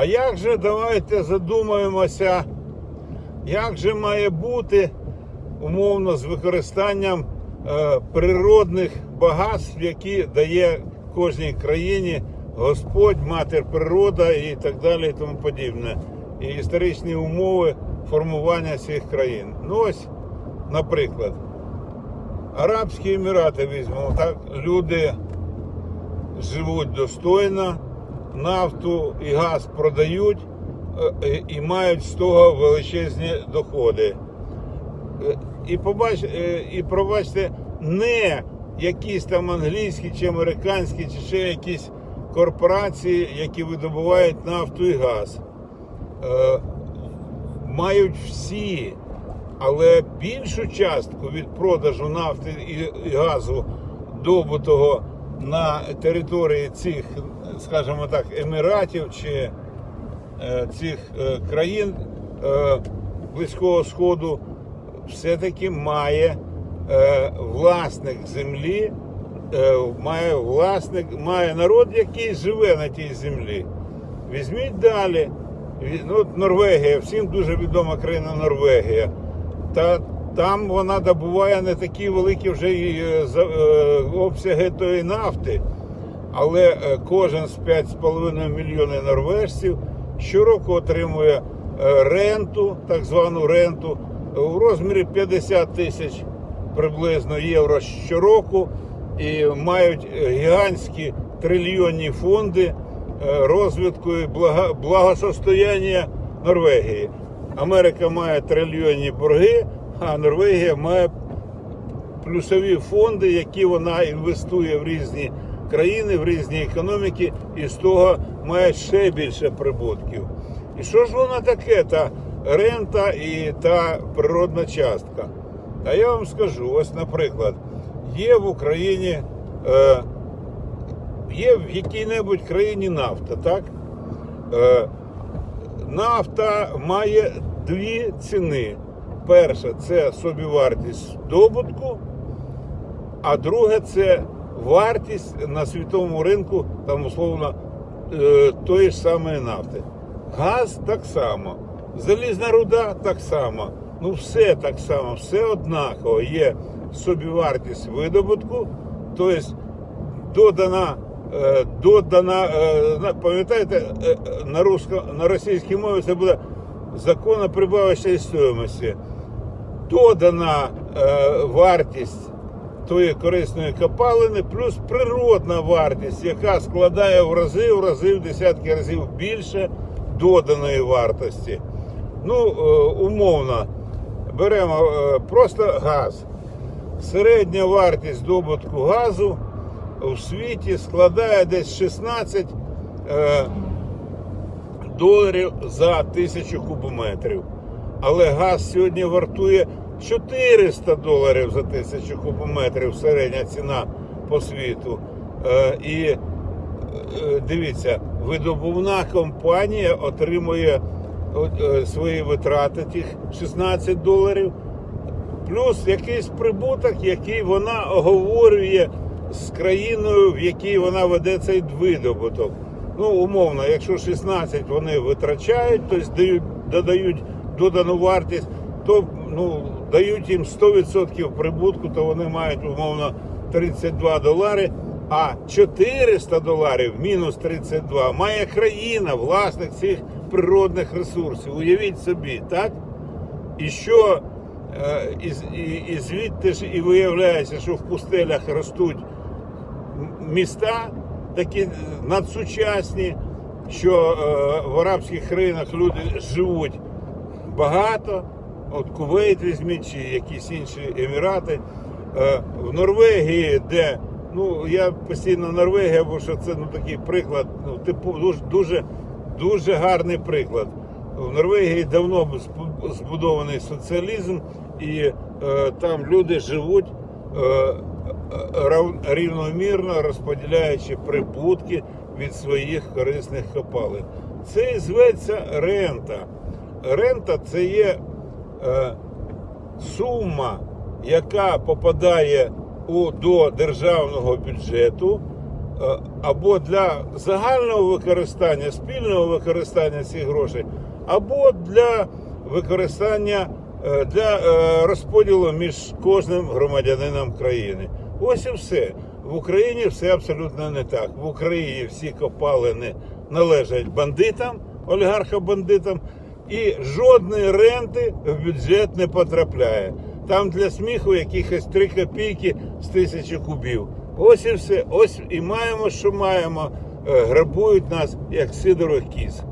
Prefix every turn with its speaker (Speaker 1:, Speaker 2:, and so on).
Speaker 1: А як же давайте задумаємося, як же має бути умовно з використанням е, природних багатств, які дає кожній країні Господь, матір природа і так далі, і тому подібне, і історичні умови формування цих країн. Ну ось, наприклад, Арабські Емірати візьмемо, так люди живуть достойно, нафту і газ продають е, і мають з того величезні доходи. Е, І побач, е, і пробачте, не якісь там англійські чи американські, чи ще якісь корпорації, які видобувають нафту і газ. Мають всі, але більшу частку від продажу нафти і газу добутого на території цих, скажімо так, еміратів чи е, цих е, країн е, Близького Сходу все-таки має власник землі, має власник, має народ, який живе на тій землі. Візьміть далі. Ну, от Норвегія, всім дуже відома країна Норвегія. Та там вона добуває не такі великі вже обсяги тої нафти. Але е, кожен з 5,5 мільйонів норвежців щороку отримує е, ренту, так звану ренту, у розмірі 50 тисяч приблизно євро щороку і мають гігантські трильйонні фонди е, розвитку і благосостояння Норвегії. Америка має трильйонні борги, а Норвегія має плюсові фонди, які вона інвестує в різні країни, в різні економіки, і з того має ще більше прибутків. І що ж воно таке, та рента і та природна частка? А я вам скажу: ось, наприклад, є в Україні, е, є в якій-небудь країні нафта, так? Е, нафта має дві ціни. Перша це собівартість добутку, а друге це вартість на світовому ринку, там условно е, тої ж самої нафти. Газ так само, залізна руда так само. Ну, все так само, все однаково. Є собівартість видобутку, тобто додана, е, додана е, пам'ятаєте, на, русско, на російській мові це буде закон о прибавочній стоїмості. Додана вартість тої корисної копалини, плюс природна вартість, яка складає в рази, в рази, в десятки разів більше доданої вартості. Ну, е, умовно, беремо е, просто газ. Середня вартість добутку газу у світі складає десь 16 е, доларів за тисячу кубометрів. Але газ сьогодні вартує 400 доларів за тисячу кубометрів середня ціна по світу. Е, і е, дивіться, видобувна компанія отримує е, свої витрати, тих 16 доларів, плюс якийсь прибуток, який вона оговорює з країною, в якій вона веде цей видобуток. Ну, умовно, якщо 16 вони витрачають, тобто дають, додають додану вартість, то ну, дають їм 100% прибутку, то вони мають умовно 32 долари. А 400 доларів мінус 32 має країна, власник цих природних ресурсів. Уявіть собі, так? І що е, і, і, і звідти ж і виявляється, що в пустелях ростуть міста такі надсучасні, що е, в арабських країнах люди живуть багато. От Кувейт візьміть чи якісь інші емірати. Е, в Норвегії, де ну я постійно Норвегія, бо що це ну такий приклад, ну типу дуже дуже дуже гарний приклад. В Норвегії давно збу- збудований соціалізм, і е, там люди живуть е, е, рав- рівномірно розподіляючи прибутки від своїх корисних копалин. Це і зветься рента. Рента це є сума, яка попадає у, до державного бюджету е, або для загального використання, спільного використання цих грошей, або для використання е, для е, розподілу між кожним громадянином країни. Ось і все. В Україні все абсолютно не так. В Україні всі копалини належать бандитам, олігархам-бандитам, і жодної ренти в бюджет не потрапляє. Там для сміху якихось 3 копійки з тисячі кубів. Ось і все. Ось і маємо, що маємо. Е, Грабують нас як сидорох кіз.